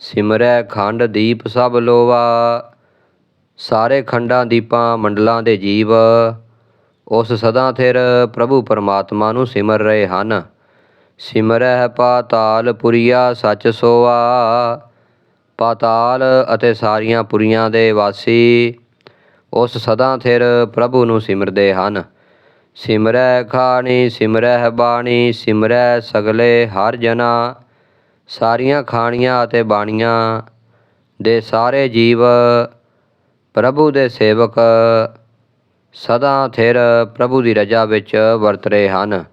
ਸਿਮਰੈ ਖੰਡ ਦੀਪ ਸਭ ਲੋਵਾ, ਸਾਰੇ ਖੰਡਾਂ ਦੀਪਾਂ ਮੰਡਲਾਂ ਦੇ ਜੀਵ। ਉਸ ਸਦਾ ਥਿਰ ਪ੍ਰਭੂ ਪਰਮਾਤਮਾ ਨੂੰ ਸਿਮਰ ਰਹੇ ਹਨ। ਸਿਮਰੈ ਪਾਤਾਲ ਪੁਰੀਆ ਸੱਚ ਸੋਆ ਪਾਤਾਲ ਅਤੇ ਸਾਰੀਆਂ ਪੁਰੀਆਂ ਦੇ ਵਾਸੀ। ਉਸ ਸਦਾ ਥਿਰ ਪ੍ਰਭੂ ਨੂੰ ਸਿਮਰਦੇ ਹਨ। ਸਿਮਰੈ ਖਾਣੀ, ਸਿਮਰੈ ਬਾਣੀ, ਸਿਮਰੈ ਸਗਲੇ ਹਰ ਜਨਾ। ਸਾਰੀਆਂ ਖਾਣੀਆਂ ਅਤੇ ਬਾਣੀਆਂ ਦੇ ਸਾਰੇ ਜੀਵ ਪ੍ਰਭੂ ਦੇ ਸੇਵਕ ਸਦਾ ਥਿਰ ਪ੍ਰਭੂ ਦੀ ਰਜਾ ਵਿੱਚ ਵਰਤ ਰਹੇ ਹਨ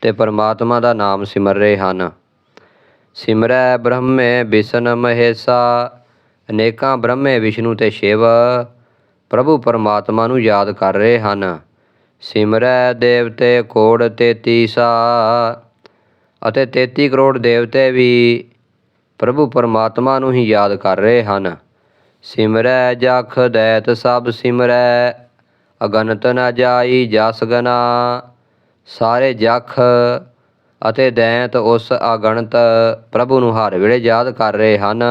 ਤੇ ਪਰਮਾਤਮਾ ਦਾ ਨਾਮ ਸਿਮਰ ਰਹੇ ਹਨ। ਸਿਮਰੈ ਬ੍ਰਹਮੇ ਵਿਸ਼ਨ ਮਹੇਸਾ, ਅਨੇਕਾਂ ਬ੍ਰਹਮੇ ਵਿਸ਼ਨੂੰ ਤੇ ਸ਼ਿਵ ਪ੍ਰਭੂ ਪਰਮਾਤਮਾ ਨੂੰ ਯਾਦ ਕਰ ਰਹੇ ਹਨ। ਸਿਮਰੈ ਦੇਵਤੇ ਕੋੜ ਤੇ ਤੀਸਾ ਅਤੇ 33 ਕਰੋੜ ਦੇਵਤੇ ਵੀ ਪ੍ਰਭੂ ਪਰਮਾਤਮਾ ਨੂੰ ਹੀ ਯਾਦ ਕਰ ਰਹੇ ਹਨ। ਸਿਮਰੈ ਜਖ ਦੈਤ ਸਭ ਸਿਮਰੈ ਅਗਨਤ ਨ ਜਾਈ ਜਸ ਗਨਾ। ਸਾਰੇ ਜਖ ਅਤੇ ਦੈਂਤ ਉਸ ਅਗਣਤ ਪ੍ਰਭੂ ਨੂੰ ਹਰ ਵੇਲੇ ਯਾਦ ਕਰ ਰਹੇ ਹਨ।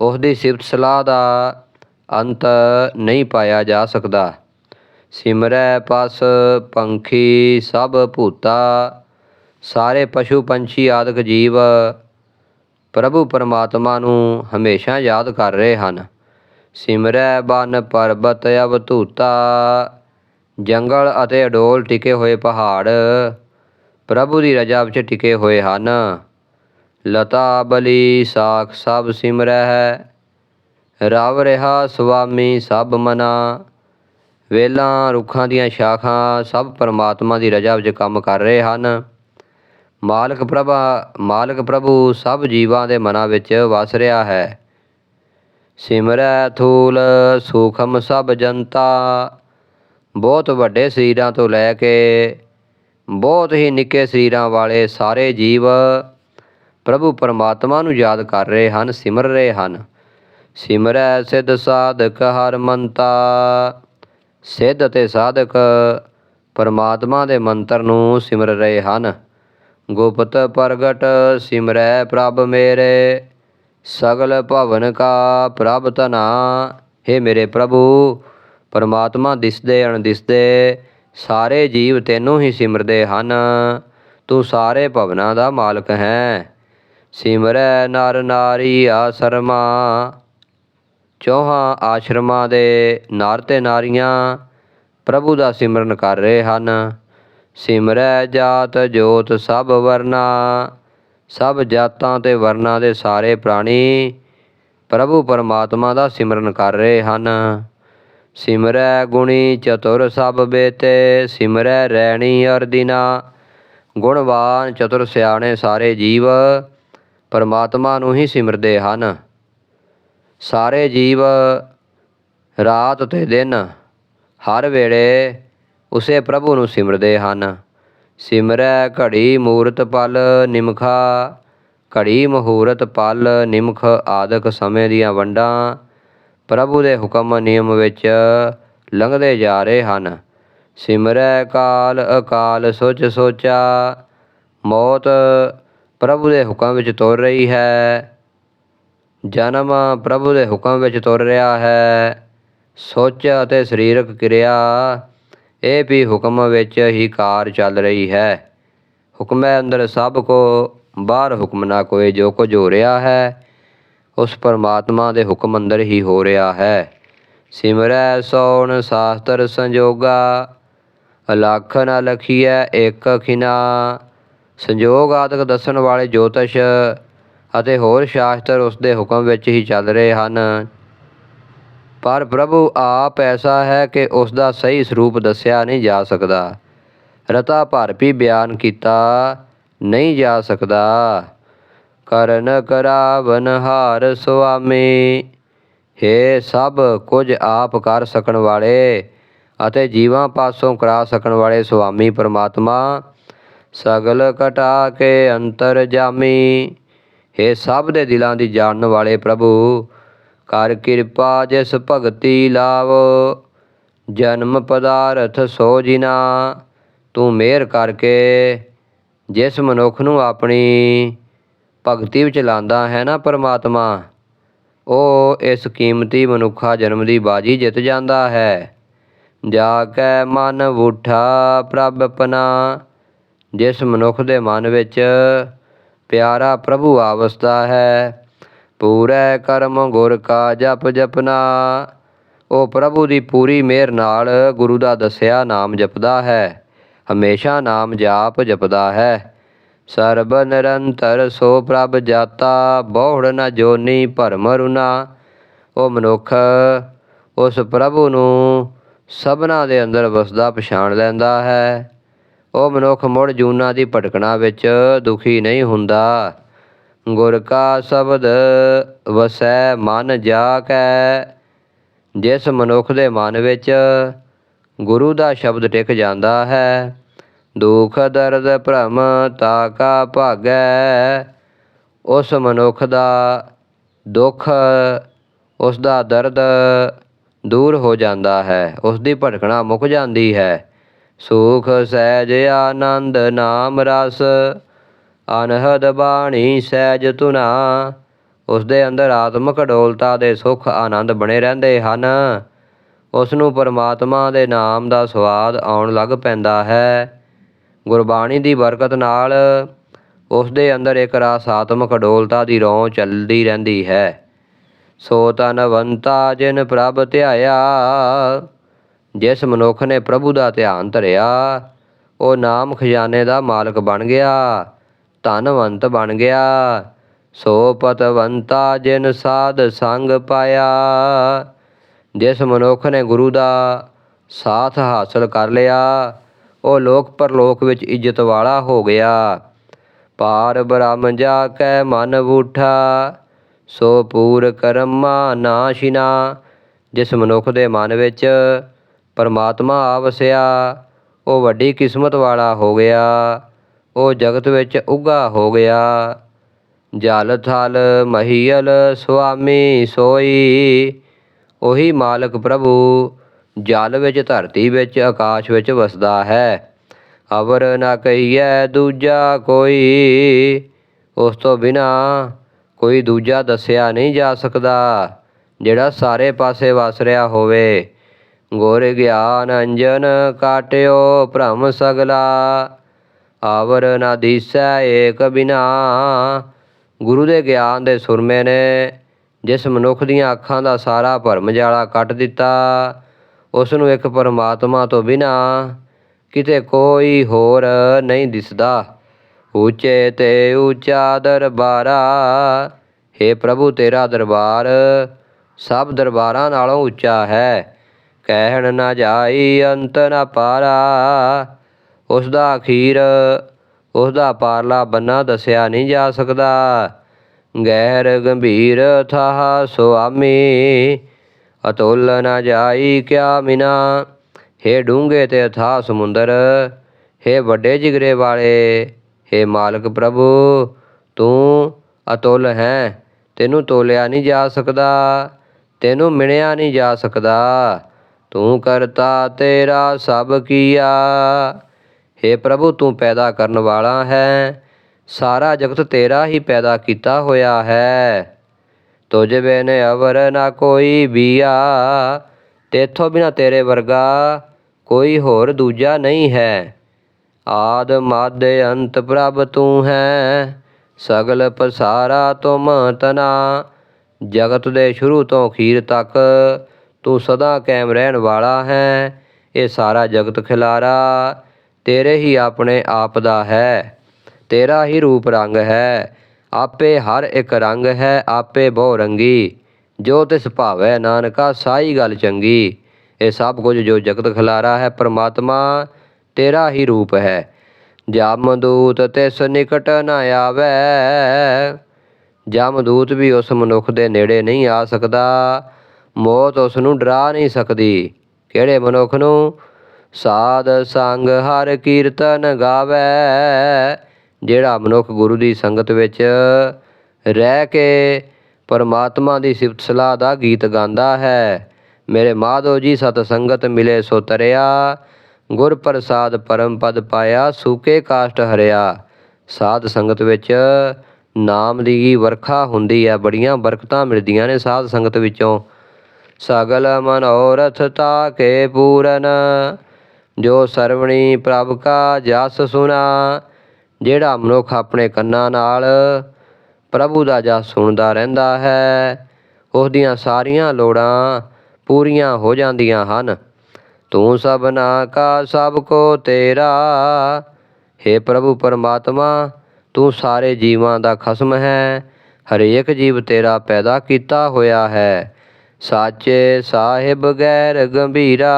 ਉਸ ਦੀ ਸਿਫਤ ਸਲਾਹ ਦਾ ਅੰਤ ਨਹੀਂ ਪਾਇਆ ਜਾ ਸਕਦਾ। ਸਿਮਰੈ ਪਸ ਪੰਖੀ ਸਭ ਭੂਤਾ ਸਾਰੇ ਪਸ਼ੂ ਪੰਛੀ ਆਦਿਕ ਜੀਵ ਪ੍ਰਭੂ ਪਰਮਾਤਮਾ ਨੂੰ ਹਮੇਸ਼ਾ ਯਾਦ ਕਰ ਰਹੇ ਹਨ। ਸਿਮਰੈ ਬਨ ਪਰਬਤ ਅਵਤੂਤਾ ਜੰਗਲ ਅਤੇ ਅਡੋਲ ਟਿਕੇ ਹੋਏ ਪਹਾੜ, ਪ੍ਰਭੂ ਦੀ ਰਜਾ ਵਿੱਚ ਟਿਕੇ ਹੋਏ ਹਨ। ਲਤਾ ਬਲੀ ਸਾਖ ਸਭ ਸਿਮਰੈ ਹੈ ਰਵ ਰਿਹਾ ਸੁਆਮੀ ਸਭ ਮਨਾ। ਵੇਲਾਂ ਰੁੱਖਾਂ ਦੀਆਂ ਸ਼ਾਖਾਂ ਸਭ ਪਰਮਾਤਮਾ ਦੀ ਰਜਾ ਵਿੱਚ ਕੰਮ ਕਰ ਰਹੇ ਹਨ। ਮਾਲਕ ਪ੍ਰਭਾ, ਮਾਲਕ ਪ੍ਰਭੂ ਸਭ ਜੀਵਾਂ ਦੇ ਮਨਾਂ ਵਿੱਚ ਵਸ ਰਿਹਾ ਹੈ। ਸਿਮਰੈ ਥੂਲ, ਸੂਖਮ ਸਭ ਜਨਤਾ। ਬਹੁਤ ਵੱਡੇ ਸਰੀਰਾਂ ਤੋਂ ਲੈ ਕੇ ਬਹੁਤ ਹੀ ਨਿੱਕੇ ਸਰੀਰਾਂ ਵਾਲੇ ਸਾਰੇ ਜੀਵ ਪ੍ਰਭੂ ਪਰਮਾਤਮਾ ਨੂੰ ਯਾਦ ਕਰ ਰਹੇ ਹਨ, ਸਿਮਰ ਰਹੇ ਹਨ। ਸਿਮਰੈ ਸਿੱਧ ਸਾਧਕ ਹਰ ਮੰਤਾ। ਸਿੱਧ ਅਤੇ ਸਾਧਕ ਪਰਮਾਤਮਾ ਦੇ ਮੰਤਰ ਨੂੰ ਸਿਮਰ ਰਹੇ ਹਨ। ਗੁਪਤ ਪ੍ਰਗਟ ਸਿਮਰੈ ਪ੍ਰਭ ਮੇਰੇ, ਸਗਲ ਭਵਨ ਕਾ ਪ੍ਰਭ ਤਨਾ हे ਮੇਰੇ ਪ੍ਰਭੂ, ਪਰਮਾਤਮਾ ਦਿਸਦੇ ਅਣਦਿਸਦੇ, ਸਾਰੇ ਜੀਵ ਤੈਨੂੰ ਹੀ ਸਿਮਰਦੇ ਹਨ। ਤੂੰ ਸਾਰੇ ਭਵਨਾਂ ਦਾ ਮਾਲਕ ਹੈ। ਸਿਮਰੈ ਨਰ ਨਾਰੀ ਆਸਰਮਾ, ਚੌਹਾਂ ਆਸ਼ਰਮਾਂ ਦੇ ਨਰ ਤੇ ਨਾਰੀਆਂ, ਪ੍ਰਭੂ ਦਾ ਸਿਮਰਨ ਕਰ ਰਹੇ ਹਨ। ਸਿਮਰੈ ਜਾਤ ਜੋਤ ਸਭ ਵਰਨਾ, ਸਭ ਜਾਤਾਂ ਤੇ ਵਰਨਾ ਦੇ ਸਾਰੇ ਪ੍ਰਾਣੀ, ਪ੍ਰਭੂ ਪਰਮਾਤਮਾ ਦਾ ਸਿਮਰਨ ਕਰ ਰਹੇ ਹਨ। ਸਿਮਰੈ ਗੁਣੀ ਚਤੁਰ ਸਭ ਬੇਤੇ, ਸਿਮਰੈ ਰੈਣੀ ਅਰ ਦਿਨਾ ਗੁਣਵਾਨ ਚਤੁਰ ਸਿਆਣੇ ਸਾਰੇ ਜੀਵ, ਪਰਮਾਤਮਾ ਨੂੰ ਹੀ ਸਿਮਰਦੇ ਹਨ। ਸਾਰੇ ਜੀਵ ਰਾਤ ਤੇ ਦਿਨ, ਹਰ ਵੇਲੇ ਉਸੇ ਪ੍ਰਭੂ ਨੂੰ ਸਿਮਰਦੇ ਹਨ। ਸਿਮਰੈ ਘੜੀ ਮੂਰਤ ਪਲ ਨਿਮਖਾ, ਘੜੀ ਮਹੂਰਤ ਪਲ ਨਿਮਖ ਆਦਿਕ ਸਮੇਂ ਦੀਆਂ ਵੰਡਾਂ। ਪ੍ਰਭੂ ਦੇ ਹੁਕਮ ਨਿਯਮ ਵਿੱਚ ਲੰਘਦੇ ਜਾ ਰਹੇ ਹਨ। ਸਿਮਰੈ ਕਾਲ ਅਕਾਲ ਸੋਚ ਸੋਚਾ, ਮੌਤ ਪ੍ਰਭੂ ਦੇ ਹੁਕਮ ਵਿੱਚ ਤੁਰ ਰਹੀ ਹੈ। ਜਨਮ ਪ੍ਰਭੂ ਦੇ ਹੁਕਮ ਵਿੱਚ ਤੁਰ ਰਿਹਾ ਹੈ। ਸੋਚ ਅਤੇ ਸਰੀਰਕ ਕਿਰਿਆ ਇਹ ਵੀ ਹੁਕਮ ਵਿੱਚ ਹੀ ਕਾਰ ਚੱਲ ਰਹੀ ਹੈ। ਹੁਕਮੈ ਅੰਦਰ ਸਭ ਕੋ, ਬਾਹਰ ਹੁਕਮ ਨਾ ਕੋਈ ਜੋ ਕੁਝ ਹੋ ਰਿਹਾ ਹੈ। ਉਸ ਪਰਮਾਤਮਾ ਦੇ ਹੁਕਮ ਅੰਦਰ ਹੀ ਹੋ ਰਿਹਾ ਹੈ। ਸਿਮਰੈ ਸੋਣ ਸ਼ਾਸਤਰ ਸੰਜੋਗਾ, ਅਲਖ ਨ ਲਖੀਐ ਇੱਕ ਖਿਨਾ। ਸੰਜੋਗ ਆਦਿਕ ਦੱਸਣ ਵਾਲੇ ਜੋਤਿਸ਼ ਅਤੇ ਹੋਰ ਸ਼ਾਸਤਰ ਉਸ ਦੇ ਹੁਕਮ ਵਿੱਚ ਹੀ ਚੱਲ ਰਹੇ ਹਨ। ਪਰ ਪ੍ਰਭੂ ਆਪ ਐਸਾ ਹੈ ਕਿ ਉਸ ਦਾ ਸਹੀ ਸਰੂਪ ਦੱਸਿਆ ਨਹੀਂ ਜਾ ਸਕਦਾ। ਰਤਾ ਭਰ ਵੀ ਬਿਆਨ ਕੀਤਾ ਨਹੀਂ ਜਾ ਸਕਦਾ। ਕਰਨ ਕਰਾਵਨ ਹਾਰ ਸੁਆਮੀ, ਹੇ ਸਭ ਕੁਝ ਆਪ ਕਰ ਸਕਣ ਵਾਲੇ ਅਤੇ ਜੀਵਾਂ ਪਾਸੋਂ ਕਰਾ ਸਕਣ ਵਾਲੇ ਸੁਆਮੀ ਪਰਮਾਤਮਾ, ਸਗਲ ਕਟਾ ਕੇ ਅੰਤਰ ਜਾਮੀ। ਹੇ ਸਭ ਦੇ ਦਿਲਾਂ ਦੀ ਜਾਣਨ ਵਾਲੇ ਪ੍ਰਭੂ ਕਰ ਕਿਰਪਾ ਜਿਸ ਭਗਤੀ ਲਾਵ। ਜਨਮ ਪਦਾਰਥ ਸੋ ਜਿਨਾ, ਤੂੰ ਮਿਹਰ ਕਰਕੇ ਜਿਸ ਮਨੁੱਖ ਨੂੰ ਆਪਣੀ ਭਗਤੀ ਵਿੱਚ ਲਾਂਦਾ ਹੈ ਨਾ ਪਰਮਾਤਮਾ, ਉਹ ਇਸ ਕੀਮਤੀ ਮਨੁੱਖਾ ਜਨਮ ਦੀ ਬਾਜੀ ਜਿੱਤ ਜਾਂਦਾ ਹੈ। ਜਾ ਕੇ ਮਨ ਉਠਾ ਪ੍ਰਭ ਆਪਣਾ ਜਿਸ ਮਨੁੱਖ ਦੇ ਮਨ ਵਿੱਚ ਪਿਆਰਾ ਪ੍ਰਭੂ ਆਵਸਦਾ ਹੈ। ਪੂਰੇ ਕਰਮ ਗੁਰ ਕਾ ਜਪ ਜਪਨਾ। ਉਹ ਪ੍ਰਭੂ ਦੀ ਪੂਰੀ ਮਿਹਰ ਨਾਲ ਗੁਰੂ ਦਾ ਦੱਸਿਆ ਨਾਮ ਜਪਦਾ ਹੈ। ਹਮੇਸ਼ਾ ਨਾਮ ਜਾਪ ਜਪਦਾ ਹੈ। ਸਰਬ ਨਿਰੰਤਰ ਸੋ ਪ੍ਰਭ ਜਾਤਾ, ਬਹੁੜ ਨ ਜੋਨੀ ਭਰਮ ਰੁਨਾ। ਉਹ ਮਨੁੱਖ ਉਸ ਪ੍ਰਭੂ ਨੂੰ ਸਭਨਾ ਦੇ ਅੰਦਰ ਵਸਦਾ ਪਛਾਣ ਲੈਂਦਾ ਹੈ। ਉਹ ਮਨੁੱਖ ਮੁੜ ਜੂਨਾ ਦੀ ਭਟਕਣਾ ਵਿੱਚ ਦੁਖੀ ਨਹੀਂ ਹੁੰਦਾ। ਗੁਰ ਕਾ ਸ਼ਬਦ ਵਸੈ ਮਨ ਜਾ ਕੈ ਜਿਸ ਮਨੁੱਖ ਦੇ ਮਨ ਵਿੱਚ ਗੁਰੂ ਦਾ ਸ਼ਬਦ ਟਿਕ ਜਾਂਦਾ ਹੈ, ਦੁੱਖ ਦਰਦ ਭ੍ਰਮ ਤਾ ਕਾ ਭਾਗੈ, ਉਸ ਮਨੁੱਖ ਦਾ ਦੁੱਖ, ਉਸ ਦਾ ਦਰਦ ਦੂਰ ਹੋ ਜਾਂਦਾ ਹੈ, ਉਸ ਦੀ ਭਟਕਣਾ ਮੁੱਕ ਜਾਂਦੀ ਹੈ। ਸੁਖ, ਸਹਿਜ, ਆਨੰਦ, ਨਾਮ, ਰਸ ਅਨਹਦ ਬਾਣੀ ਸਹਿਜ ਤੁਨਾ ਉਸ ਦੇ ਅੰਦਰ ਆਤਮਿਕ ਡੋਲਤਾ ਦੇ ਸੁਖ ਆਨੰਦ ਬਣੇ ਰਹਿੰਦੇ ਹਨ। ਉਸ ਨੂੰ ਪਰਮਾਤਮਾ ਦੇ ਨਾਮ ਦਾ ਸਵਾਦ ਆਉਣ ਲੱਗ ਪੈਂਦਾ ਹੈ। ਗੁਰਬਾਣੀ ਦੀ ਬਰਕਤ ਨਾਲ ਉਸ ਦੇ ਅੰਦਰ ਇੱਕ ਰਸਾਤਮਕ ਡੋਲਤਾ ਦੀ ਰੌਂ ਚੱਲਦੀ ਰਹਿੰਦੀ ਹੈ। ਸੋ ਤਨਵੰਤਾ ਜਿਨ ਪ੍ਰਭ ਧਿਆਇਆ, ਜਿਸ ਮਨੁੱਖ ਨੇ ਪ੍ਰਭੂ ਦਾ ਧਿਆਨ ਧਰਿਆ, ਉਹ ਨਾਮ ਖਜ਼ਾਨੇ ਦਾ ਮਾਲਕ ਬਣ ਗਿਆ। ਧਨਵੰਤ ਬਣ ਗਿਆ। ਸੋ ਪਤਵੰਤਾ ਜਿਨ ਸਾਧ ਸੰਗ ਪਾਇਆ। ਜਿਸ ਮਨੁੱਖ ਨੇ ਗੁਰੂ ਦਾ ਸਾਥ ਹਾਸਲ ਕਰ ਲਿਆ, ਉਹ ਲੋਕ ਪਰਲੋਕ ਵਿੱਚ ਇੱਜ਼ਤ ਵਾਲਾ ਹੋ ਗਿਆ। ਪਾਰ ਬ੍ਰਹਮ ਜਾ ਕੈ ਮਨ ਬੂਠਾ, ਸੋ ਪੂਰ ਕਰਮਾ ਨਾਸ਼ਿਨਾ। ਜਿਸ ਮਨੁੱਖ ਦੇ ਮਨ ਵਿੱਚ ਪਰਮਾਤਮਾ ਆ ਵਸਿਆ ਉਹ ਵੱਡੀ ਕਿਸਮਤ ਵਾਲਾ ਹੋ ਗਿਆ। ਉਹ ਜਗਤ ਵਿੱਚ ਉੱਗਾ ਹੋ ਗਿਆ। ਜਲ ਥਲ ਮਹੀਲ ਸੁਆਮੀ ਸੋਈ, ਉਹੀ ਮਾਲਕ ਪ੍ਰਭੂ ਜਲ ਵਿੱਚ, ਧਰਤੀ ਵਿੱਚ, ਆਕਾਸ਼ ਵਿੱਚ ਵਸਦਾ ਹੈ। ਅਵਰ ਨਾ ਕਹੀਐ ਦੂਜਾ ਕੋਈ, ਉਸ ਤੋਂ ਬਿਨਾ ਕੋਈ ਦੂਜਾ ਦੱਸਿਆ ਨਹੀਂ ਜਾ ਸਕਦਾ, ਜਿਹੜਾ ਸਾਰੇ ਪਾਸੇ ਵਸ ਰਿਹਾ ਹੋਵੇ। ਗੁਰ ਗਿਆਨ ਅੰਜਨ ਕਾਟਿਓ ਭ੍ਰਮ ਸਗਲਾ ਆਵਰ ਨਾ ਦੀਸੈ ਏਕ ਬਿਨਾ। ਗੁਰੂ ਦੇ ਗਿਆਨ ਦੇ ਸੁਰਮੇ ਨੇ ਜਿਸ ਮਨੁੱਖ ਦੀਆਂ ਅੱਖਾਂ ਦਾ ਸਾਰਾ ਭਰਮ ਜਾਲਾ ਕੱਟ ਦਿੱਤਾ ਉਸ ਨੂੰ ਇੱਕ ਪਰਮਾਤਮਾ ਤੋਂ ਬਿਨਾ ਕਿਤੇ ਕੋਈ ਹੋਰ ਨਹੀਂ ਦਿਸਦਾ। ਉੱਚੇ ਤੇ ਉੱਚਾ ਦਰਬਾਰਾ हे ਪ੍ਰਭੂ ਤੇਰਾ ਦਰਬਾਰ, ਸਭ ਦਰਬਾਰਾਂ ਨਾਲੋਂ ਉੱਚਾ ਹੈ। ਕਹਿਣ ਨਾ ਜਾਈ ਅੰਤ ਨਾ ਪਾਰਾ ਉਸ ਦਾ ਅਖੀਰ ਉਸ ਦਾ ਪਾਰਲਾ ਬੰਨਾ ਦੱਸਿਆ ਨਹੀਂ ਜਾ ਸਕਦਾ। ਗੈਰ ਗੰਭੀਰ ਥਾ ਸੁਆਮੀ, ਅਤੁੱਲ ਨਾ ਜਾਈ ਕਿਆ ਮਿਨਾ। ਹੇ ਡੂੰਘੇ ਤੇ ਥਾ ਸਮੁੰਦਰ, ਹੇ ਵੱਡੇ ਜਿਗਰੇ ਵਾਲੇ, ਹੇ ਮਾਲਕ ਪ੍ਰਭੂ, ਤੂੰ ਅਤੁੱਲ ਹੈ, ਤੈਨੂੰ ਤੋਲਿਆ ਨਹੀਂ ਜਾ ਸਕਦਾ, ਤੈਨੂੰ ਮਿਣਿਆ ਨਹੀਂ ਜਾ ਸਕਦਾ। ਤੂੰ ਕਰਤਾ ਤੇਰਾ ਸਭ ਕੀਆ। ਹੇ ਪ੍ਰਭੂ, ਤੂੰ ਪੈਦਾ ਕਰਨ ਵਾਲਾ ਹੈ। ਸਾਰਾ ਜਗਤ ਤੇਰਾ ਹੀ ਪੈਦਾ ਕੀਤਾ ਹੋਇਆ ਹੈ। ਤੁਝ ਬਿਨ ਅਵਰ ਨਾ ਕੋਈ ਬੀਆ, ਤੇਥੋਂ ਬਿਨਾ ਤੇਰੇ ਵਰਗਾ ਕੋਈ ਹੋਰ ਦੂਜਾ ਨਹੀਂ ਹੈ। ਆਦ ਮਦ ਅੰਤ ਪ੍ਰਭ ਤੂੰ ਹੈ, ਸਗਲ ਪਸਾਰਾ ਤੁਮ ਤਨਾ। ਜਗਤ ਦੇ ਸ਼ੁਰੂ ਤੋਂ ਅਖੀਰ ਤੱਕ ਤੂੰ ਸਦਾ ਕਾਇਮ ਰਹਿਣ ਵਾਲਾ ਹੈ। ਇਹ ਸਾਰਾ ਜਗਤ ਖਿਲਾਰਾ ਤੇਰੇ ਹੀ ਆਪਣੇ ਆਪ ਦਾ ਹੈ, ਤੇਰਾ ਹੀ ਰੂਪ ਰੰਗ ਹੈ, ਆਪੇ ਹਰ ਇੱਕ ਰੰਗ ਹੈ, ਆਪੇ ਬਹੁ ਰੰਗੀ, ਜੋ ਤਿਸ ਭਾਵੈ ਨਾਨਕਾ ਸਾਈ ਗੱਲ ਚੰਗੀ, ਇਹ ਸਭ ਕੁਝ ਜੋ ਜਗਤ ਖਿਲਾਰਾ ਹੈ ਪ੍ਰਮਾਤਮਾ, ਤੇਰਾ ਹੀ ਰੂਪ ਹੈ ਜਮਦੂਤ ਤਿਸ ਨਿਕਟ ਨ ਆਵੈ ਜਮਦੂਤ ਵੀ ਉਸ ਮਨੁੱਖ ਦੇ ਨੇੜੇ ਨਹੀਂ ਆ ਸਕਦਾ, ਮੌਤ ਉਸ ਨੂੰ ਡਰਾ ਨਹੀਂ ਸਕਦੀ, ਕਿਹੜੇ ਮਨੁੱਖ ਨੂੰ ਸਾਧ ਸੰਗ ਹਰ ਕੀਰਤਨ ਗਾਵੇ, ਜਿਹੜਾ ਮਨੁੱਖ ਗੁਰੂ ਦੀ ਸੰਗਤ ਵਿੱਚ ਰਹਿ ਕੇ ਪਰਮਾਤਮਾ ਦੀ ਸਿਫਤ ਸਲਾਹ ਦਾ ਗੀਤ ਗਾਉਂਦਾ ਹੈ। ਮੇਰੇ ਮਾਧੋ ਜੀ, ਸਤ ਸੰਗਤ ਮਿਲੇ ਸੋ ਤਰਿਆ, ਗੁਰ ਪ੍ਰਸਾਦ ਪਰਮ ਪਦ ਪਾਇਆ, ਸੂਕੇ ਕਾਸ਼ਟ ਹਰਿਆ। ਸਾਧ ਸੰਗਤ ਵਿੱਚ ਨਾਮ ਦੀ ਵਰਖਾ ਹੁੰਦੀ ਹੈ, ਬੜੀਆਂ ਬਰਕਤਾਂ ਮਿਲਦੀਆਂ ਨੇ ਸਾਧ ਸੰਗਤ ਵਿੱਚੋਂ। ਸਗਲ ਮਨੋਰਥ ਤਾ ਕੇ ਪੂਰਨ ਜੋ ਸਰਵਣੀ ਪ੍ਰਭ ਕਾ ਜਸ ਸੁਨਾ, ਜਿਹੜਾ ਮਨੁੱਖ ਆਪਣੇ ਕੰਨਾਂ ਨਾਲ ਪ੍ਰਭੂ ਦਾ ਜਸ ਸੁਣਦਾ ਰਹਿੰਦਾ ਹੈ ਉਸ ਦੀਆਂ ਸਾਰੀਆਂ ਲੋੜਾਂ ਪੂਰੀਆਂ ਹੋ ਜਾਂਦੀਆਂ ਹਨ। ਤੂੰ ਸਭਨਾ ਕਾ ਸਭ ਕੋ ਤੇਰਾ हे ਪ੍ਰਭੂ ਪਰਮਾਤਮਾ, ਤੂੰ ਸਾਰੇ ਜੀਵਾਂ ਦਾ ਖਸਮ ਹੈ, ਹਰੇਕ ਜੀਵ ਤੇਰਾ ਪੈਦਾ ਕੀਤਾ ਹੋਇਆ ਹੈ। ਸਾਚੇ ਸਾਹਿਬ ਗੈਰ ਗੰਭੀਰਾ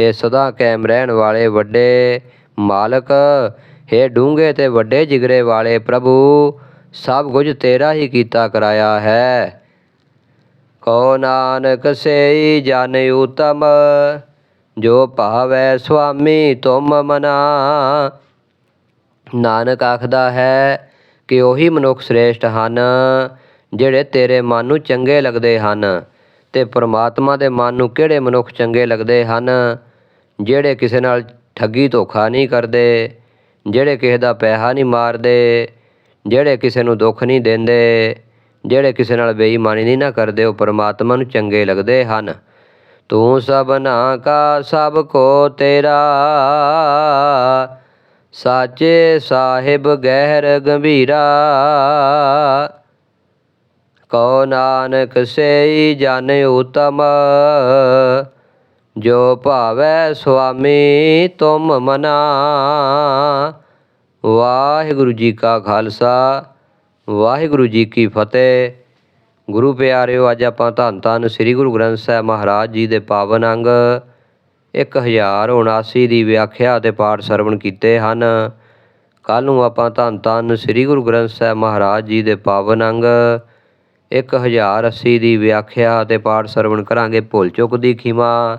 हे ਸਦਾ ਕਾਇਮ ਰਹਿਣ ਵਾਲੇ ਵੱਡੇ ਮਾਲਕ हे ਡੂੰਘੇ ਤੇ ਵੱਡੇ ਜਿਗਰੇ ਵਾਲੇ ਪ੍ਰਭੂ, ਸਭ ਕੁਝ ਤੇਰਾ ਹੀ ਕੀਤਾ ਕਰਾਇਆ ਹੈ। ਕੋ ਨਾਨਕ ਸੇਈ ਜਨ ਉਤਮ, ਜੋ ਭਾਵੈ ਸੁਆਮੀ ਤੁਮ ਮਨਾ। ਨਾਨਕ ਆਖਦਾ ਹੈ ਕਿ ਉਹੀ ਮਨੁੱਖ ਸ੍ਰੇਸ਼ਟ ਹਨ, ਜਿਹੜੇ ਤੇਰੇ ਮਨ ਨੂੰ ਚੰਗੇ ਲੱਗਦੇ ਹਨ ਤੇ ਪ੍ਰਮਾਤਮਾ ਦੇ ਮਨ ਨੂੰ ਕਿਹੜੇ ਮਨੁੱਖ ਚੰਗੇ ਲੱਗਦੇ ਹਨ? ਜਿਹੜੇ ਕਿਸੇ ਨਾਲ ਠੱਗੀ ਧੋਖਾ ਨਹੀਂ ਕਰਦੇ, ਜਿਹੜੇ ਕਿਸੇ ਦਾ ਪੈਸਾ ਨਹੀਂ ਮਾਰਦੇ, ਜਿਹੜੇ ਕਿਸੇ ਨੂੰ ਦੁੱਖ ਨਹੀਂ ਦਿੰਦੇ, ਜਿਹੜੇ ਕਿਸੇ ਨਾਲ ਬੇਈਮਾਨੀ ਨਹੀਂ ਨਾ ਕਰਦੇ, ਉਹ ਪਰਮਾਤਮਾ ਨੂੰ ਚੰਗੇ ਲੱਗਦੇ ਹਨ। ਤੂੰ ਸਭਨਾ ਕਾ, ਸਭ ਕੋ ਤੇਰਾ। ਸਾਚੇ ਸਾਹਿਬ ਗਹਿਰ ਗੰਭੀਰਾ। ਕੋ ਨਾਨਕ ਸੇਈ ਜਨ ਉਤਮ। ਜੋ ਭਾਵੈ ਸੁਆਮੀ ਤੁਮ ਮਨਾ। ਵਾਹਿਗੁਰੂ ਜੀ ਕਾ ਖਾਲਸਾ, ਵਾਹਿਗੁਰੂ ਜੀ ਕੀ ਫਤਿਹ। ਗੁਰੂ ਪਿਆਰਿਓ, ਅੱਜ ਆਪਾਂ ਧੰਨ ਧੰਨ ਸ੍ਰੀ ਗੁਰੂ ਗ੍ਰੰਥ ਸਾਹਿਬ ਮਹਾਰਾਜ ਜੀ ਦੇ ਪਾਵਨ ਅੰਗ 1079 ਦੀ ਵਿਆਖਿਆ ਅਤੇ ਪਾਠ ਸਰਵਣ ਕੀਤੇ ਹਨ। ਕੱਲ ਨੂੰ ਆਪਾਂ ਧੰਨ ਧੰਨ ਸ੍ਰੀ ਗੁਰੂ ਗ੍ਰੰਥ ਸਾਹਿਬ ਮਹਾਰਾਜ ਜੀ ਦੇ ਪਾਵਨ ਅੰਗ 1080 ਦੀ ਵਿਆਖਿਆ ਅਤੇ ਪਾਠ ਸਰਵਣ ਕਰਾਂਗੇ ਭੁੱਲ ਚੁੱਕ ਦੀ ਖਿਮਾ।